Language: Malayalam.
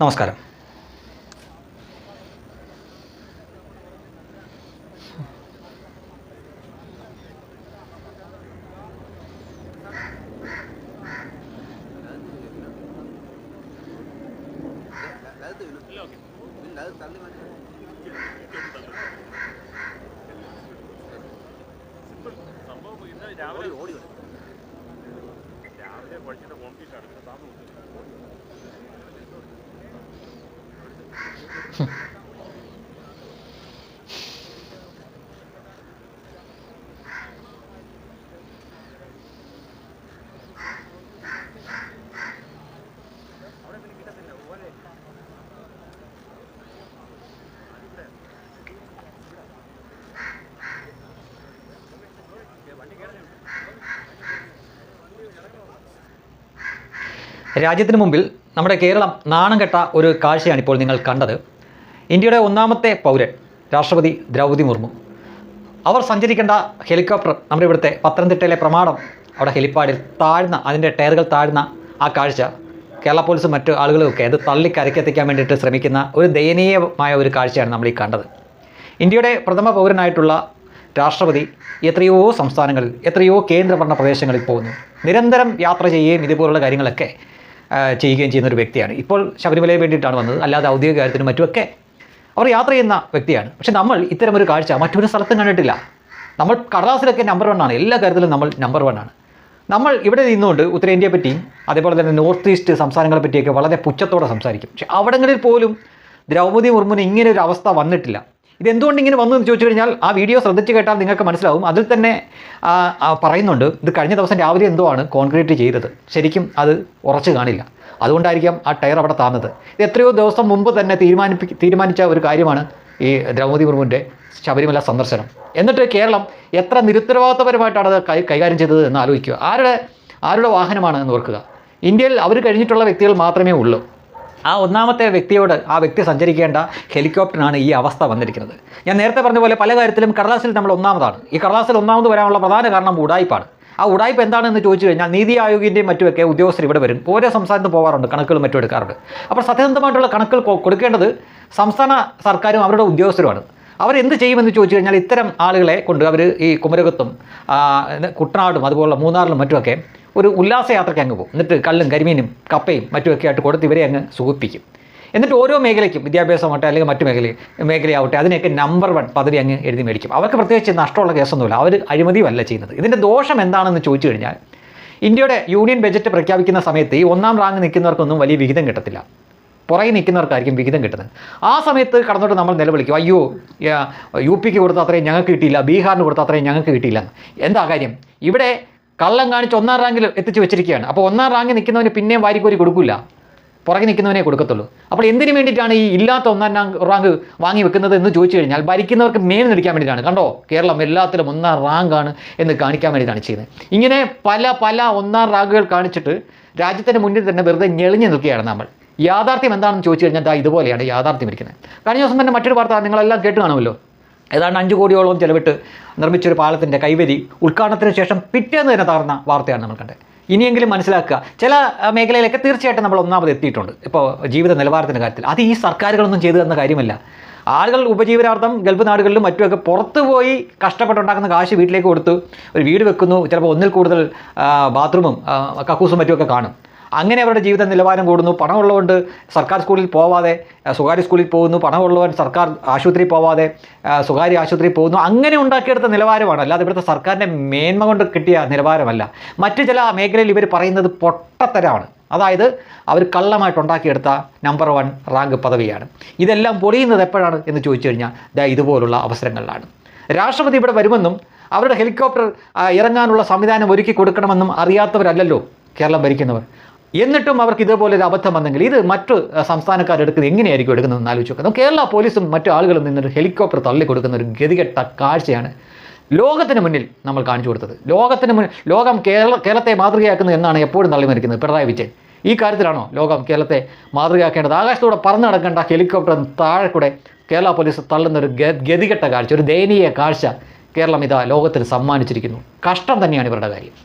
നമസ്കാരം. രാവിലെ ഓടി രാവിലെ പഠിച്ചിട്ട് കോൺഫ്യൂഷനാണ് ആണ്. താമസം രാജ്യത്തിന് മുമ്പിൽ നമ്മുടെ കേരളം നാണം കെട്ട ഒരു കാഴ്ചയാണ് ഇപ്പോൾ നിങ്ങൾ കണ്ടത്. ഇന്ത്യയുടെ ഒന്നാമത്തെ പൗരൻ രാഷ്ട്രപതി ദ്രൗപദി മുർമു. അവർ സഞ്ചരിക്കേണ്ട ഹെലികോപ്റ്റർ നമ്മുടെ ഇവിടുത്തെ പത്തനംതിട്ടയിലെ പ്രമാണം അവിടെ ഹെലിപ്പാഡിൽ താഴ്ന്ന അതിന്റെ ടയറുകൾ താഴ്ന്ന ആ കാഴ്ച കേരള പോലീസും മറ്റു ആളുകളുമൊക്കെ അത് തള്ളി കരക്കെത്തിക്കാൻ വേണ്ടിയിട്ട് ശ്രമിക്കുന്ന ഒരു ദയനീയമായ ഒരു കാഴ്ചയാണ് നമ്മൾ ഈ കണ്ടത്. ഇന്ത്യയുടെ പ്രഥമ പൗരനായിട്ടുള്ള രാഷ്ട്രപതി എത്രയോ സംസ്ഥാനങ്ങളിൽ എത്രയോ കേന്ദ്രഭരണ പ്രദേശങ്ങളിൽ പോകുന്നു. നിരന്തരം യാത്ര ചെയ്യുകയും ഇതുപോലുള്ള കാര്യങ്ങളൊക്കെ ചെയ്യുകയും ചെയ്യുന്ന ഒരു വ്യക്തിയാണ്. ഇപ്പോൾ ശബരിമലയെ വേണ്ടിയിട്ടാണ് വന്നത്. അല്ലാതെ ഔദ്യോഗിക കാര്യത്തിനും മറ്റുമൊക്കെ അവർ യാത്ര ചെയ്യുന്ന വ്യക്തിയാണ്. പക്ഷേ നമ്മൾ ഇത്തരം ഒരു കാഴ്ച മറ്റൊരു സ്ഥലത്തും കണ്ടിട്ടില്ല. നമ്മൾ കടലാസിലൊക്കെ നമ്പർ വൺ ആണ്. എല്ലാ കാര്യത്തിലും നമ്മൾ നമ്പർ വൺ ആണ്. നമ്മൾ ഇവിടെ നിന്നുകൊണ്ട് ഉത്തരേന്ത്യയെ പറ്റിയും അതേപോലെ തന്നെ നോർത്ത് ഈസ്റ്റ് സംസ്ഥാനങ്ങളെ പറ്റിയൊക്കെ വളരെ പുച്ഛത്തോടെ സംസാരിക്കും. പക്ഷേ അവിടങ്ങളിൽ പോലും ദ്രൗപദി മുർമുന് ഇങ്ങനെ ഒരു അവസ്ഥ വന്നിട്ടില്ല. ഇതെന്തുകൊണ്ട് ഇങ്ങനെ വന്നു എന്ന് ചോദിച്ചു കഴിഞ്ഞാൽ ആ വീഡിയോ ശ്രദ്ധിച്ച് കേട്ടാൽ നിങ്ങൾക്ക് മനസ്സിലാവും. അതിൽ തന്നെ പറയുന്നുണ്ട് ഇത് കഴിഞ്ഞ ദിവസം രാവിലെ എന്തോ ആണ് കോൺക്രീറ്റ് ചെയ്തത്. ശരിക്കും അത് ഉറച്ചു കാണില്ല. അതുകൊണ്ടായിരിക്കാം ആ ടയർ അവിടെ താന്നത്. ഇത് എത്രയോ ദിവസം മുമ്പ് തന്നെ തീരുമാനിപ്പി തീരുമാനിച്ച ഒരു കാര്യമാണ് ഈ ദ്രൗപദി മുർമുവിന്റെ ശബരിമല സന്ദർശനം. എന്നിട്ട് കേരളം എത്ര നിരുത്തരവാദിത്തപരമായിട്ടാണ് അത് കൈ കൈകാര്യം ചെയ്തത് എന്ന് ആലോചിക്കുക. ആരുടെ ആരുടെ വാഹനമാണ് എന്ന് ഓർക്കുക. ഇന്ത്യയിൽ അവർ കഴിഞ്ഞിട്ടുള്ള വ്യക്തികൾ മാത്രമേ ഉള്ളൂ. ആ ഒന്നാമത്തെ വ്യക്തിയോട് ആ വ്യക്തി സഞ്ചരിക്കേണ്ട ഹെലികോപ്റ്ററാണ് ഈ അവസ്ഥ വന്നിരിക്കുന്നത്. ഞാൻ നേരത്തെ പറഞ്ഞ പോലെ പല കാര്യത്തിലും കടലാസിൽ നമ്മൾ ഒന്നാമതാണ്. ഈ കടലാസിൽ ഒന്നാമത് വരാനുള്ള പ്രധാന കാരണം ഉടായ്പാണ് ആ ഉടായ്പ എന്താണെന്ന് ചോദിച്ചു കഴിഞ്ഞാൽ നീതി ആയോഗിന്റെയും മറ്റുമൊക്കെ ഉദ്യോഗസ്ഥർ ഇവിടെ വരും. ഓരോ സംസ്ഥാനത്ത് പോകാറുണ്ട് കണക്കുകൾ മറ്റും എടുക്കാറുണ്ട്. അപ്പോൾ സത്യസന്ധമായിട്ടുള്ള കണക്കുകൾ കൊടുക്കേണ്ടത് സംസ്ഥാന സർക്കാരും അവരുടെ ഉദ്യോഗസ്ഥരുമാണ്. അവരെന്ത് ചെയ്യുമെന്ന് ചോദിച്ചു കഴിഞ്ഞാൽ ഇത്തരം ആളുകളെ കൊണ്ട് അവർ ഈ കുമരകത്തും കുട്ടനാടും അതുപോലുള്ള മൂന്നാറിലും മറ്റുമൊക്കെ ഒരു ഉല്ലാസയാത്രയ്ക്ക് അങ്ങ് പോകും. എന്നിട്ട് കള്ളും കരിമീനും കപ്പയും മറ്റുമൊക്കെ ആയിട്ട് കൊടുത്ത് ഇവരെ അങ്ങ് സുഖിപ്പിക്കും. എന്നിട്ട് ഓരോ മേഖലയ്ക്കും വിദ്യാഭ്യാസമാവട്ടെ അല്ലെങ്കിൽ മറ്റു മേഖല മേഖലയാവട്ടെ അതിനെയൊക്കെ നമ്പർ വൺ പദവി അങ്ങ് എഴുതി മേടിക്കും. അവർക്ക് പ്രത്യേകിച്ച് നഷ്ടമുള്ള കേസൊന്നുമില്ല. അവർ അഴിമതിയുമല്ല ചെയ്യുന്നത്. ഇതിന്റെ ദോഷം എന്താണെന്ന് ചോദിച്ചു കഴിഞ്ഞാൽ ഇന്ത്യയുടെ യൂണിയൻ ബജറ്റ് പ്രഖ്യാപിക്കുന്ന സമയത്ത് ഈ ഒന്നാം റാങ്ക് നിൽക്കുന്നവർക്കൊന്നും വലിയ വിഹിതം കിട്ടത്തില്ല. പുറകെ നിൽക്കുന്നവർക്കായിരിക്കും വിഹിതം കിട്ടുന്നത്. ആ സമയത്ത് കടന്നോട്ട് നമ്മൾ നിലവിളിക്കും. അയ്യോ യ- പിക്ക് കൊടുത്ത അത്രയും ഞങ്ങൾക്ക് കിട്ടിയില്ല ബീഹാറിന് കൊടുത്ത അത്രയും ഞങ്ങൾക്ക് കിട്ടിയില്ല. എന്താ കാര്യം? ഇവിടെ കള്ളം കാണിച്ച് ഒന്നാം റാങ്കിൽ എത്തിച്ചു വെച്ചിരിക്കുകയാണ്. അപ്പോൾ ഒന്നാം റാങ്ക് നിൽക്കുന്നവന് പിന്നെയും വാരിക്കോരി കൊടുക്കില്ല പുറകെ നിൽക്കുന്നവനെ കൊടുക്കത്തുള്ളൂ. അപ്പോൾ എന്തിനു വേണ്ടിയിട്ടാണ് ഈ ഇല്ലാത്ത ഒന്നാം റാങ്ക് വാങ്ങി വെക്കുന്നത് എന്ന് ചോദിച്ചു കഴിഞ്ഞാൽ ഭരിക്കുന്നവർക്ക് മേൽ നിൽക്കാൻ വേണ്ടിയിട്ടാണ്. കണ്ടോ? കേരളം എല്ലാത്തിലും ഒന്നാം റാങ്കാണ് എന്ന് കാണിക്കാൻ വേണ്ടിയിട്ടാണ് ചെയ്യുന്നത്. ഇങ്ങനെ പല പല ഒന്നാം റാങ്കുകൾ കാണിച്ചിട്ട് രാജ്യത്തിന്റെ മുന്നിൽ തന്നെ വെറുതെ ഞെളിഞ്ഞു നിൽക്കുകയാണ് നമ്മൾ. യാഥാർത്ഥ്യം എന്താണെന്ന് ചോദിച്ചു കഴിഞ്ഞാൽ ഇതുപോലെയാണ് യാഥാർത്ഥ്യം ഇരിക്കുന്നത്. കഴിഞ്ഞ ദിവസം തന്നെ മറ്റൊരു വാർത്ത നിങ്ങളെല്ലാം കേട്ട് കാണുമല്ലോ. ഏതാണ്ട് അഞ്ച് കോടിയോളം ചെലവിട്ട് നിർമ്മിച്ചൊരു പാലത്തിന്റെ കൈവരി ഉദ്ഘാടനത്തിന് ശേഷം പിറ്റേന്ന് തന്നെ തകർന്ന വാർത്തയാണ് നമ്മൾ കണ്ടത്. ഇനിയെങ്കിലും മനസ്സിലാക്കുക ചില മേഖലയിലൊക്കെ തീർച്ചയായിട്ടും നമ്മൾ ഒന്നാമത് എത്തിയിട്ടുണ്ട്. ഇപ്പോൾ ജീവിത നിലവാരത്തിന്റെ കാര്യത്തിൽ. അത് ഈ സർക്കാരുകളൊന്നും ചെയ്തു തന്ന കാര്യമല്ല. ആളുകൾ ഉപജീവനാർത്ഥം ഗൾഫ് നാടുകളിലും മറ്റുമൊക്കെ പുറത്തു പോയി കഷ്ടപ്പെട്ടുണ്ടാക്കുന്ന കാശ് വീട്ടിലേക്ക് കൊടുത്തു ഒരു വീട് വെക്കുന്നു. ചിലപ്പോൾ ഒന്നിൽ കൂടുതൽ ബാത്റൂമും കക്കൂസും മറ്റുമൊക്കെ കാണും. അങ്ങനെ അവരുടെ ജീവിത നിലവാരം കൂടുന്നു. പണമുള്ളതുകൊണ്ട് സർക്കാർ സ്കൂളിൽ പോവാതെ സ്വകാര്യ സ്കൂളിൽ പോകുന്നു. പണമുള്ളവൻ സർക്കാർ ആശുപത്രി പോവാതെ സ്വകാര്യ ആശുപത്രി പോകുന്നു. അങ്ങനെ ഉണ്ടാക്കിയെടുത്ത നിലവാരമാണ്. അല്ലാതെ ഇവിടുത്തെ സർക്കാരിന്റെ മേന്മ കൊണ്ട് കിട്ടിയ നിലവാരമല്ല. മറ്റു ചില മേഖലയിൽ ഇവർ പറയുന്നത് പൊട്ടത്തരമാണ്. അതായത് അവർ കള്ളമായിട്ട് ഉണ്ടാക്കിയെടുത്ത നമ്പർ വൺ റാങ്ക് പദവിയാണ്. ഇതെല്ലാം പൊളിയുന്നത് എപ്പോഴാണ് എന്ന് ചോദിച്ചു കഴിഞ്ഞാൽ ദാ ഇതുപോലുള്ള അവസരങ്ങളിലാണ്. രാഷ്ട്രപതി ഇവിടെ വരുമെന്നും അവരുടെ ഹെലികോപ്റ്റർ ഇറങ്ങാനുള്ള സംവിധാനം ഒരുക്കി കൊടുക്കണമെന്നും അറിയാത്തവരല്ലല്ലോ കേരളം ഭരിക്കുന്നവർ. എന്നിട്ടും അവർക്ക് ഇതേപോലെ ഒരു അബദ്ധം വന്നെങ്കിൽ ഇത് മറ്റു സംസ്ഥാനക്കാരെടുക്കുന്നത് എങ്ങനെയായിരിക്കും എടുക്കുന്നതെന്ന് ആലോചിച്ച് നോക്കുക കേരള പോലീസും മറ്റു ആളുകളും നിന്നൊരു ഹെലികോപ്റ്റർ തള്ളിക്കൊടുക്കുന്ന ഒരു ഗതികെട്ട കാഴ്ചയാണ് ലോകത്തിന് മുന്നിൽ നമ്മൾ കാണിച്ചു കൊടുത്തത്. ലോകത്തിന് മുന്നിൽ ലോകം കേരള കേരളത്തെ മാതൃകയാക്കുന്നത് എന്നാണ് എപ്പോഴും തള്ളി മരിക്കുന്നത് പിണറായി വിജയൻ. ഈ കാര്യത്തിലാണോ ലോകം കേരളത്തെ മാതൃകയാക്കേണ്ടത്? ആകാശത്തൂടെ പറന്നു നടക്കേണ്ട ഹെലികോപ്റ്റർ താഴെ കൂടെ കേരള പോലീസ് തള്ളുന്ന ഒരു ഗതികെട്ട കാഴ്ച ഒരു ദയനീയ കാഴ്ച കേരളം ഇതാ ലോകത്തിന് സമ്മാനിച്ചിരിക്കുന്നു. കഷ്ടം തന്നെയാണ് ഇവരുടെ കാര്യം.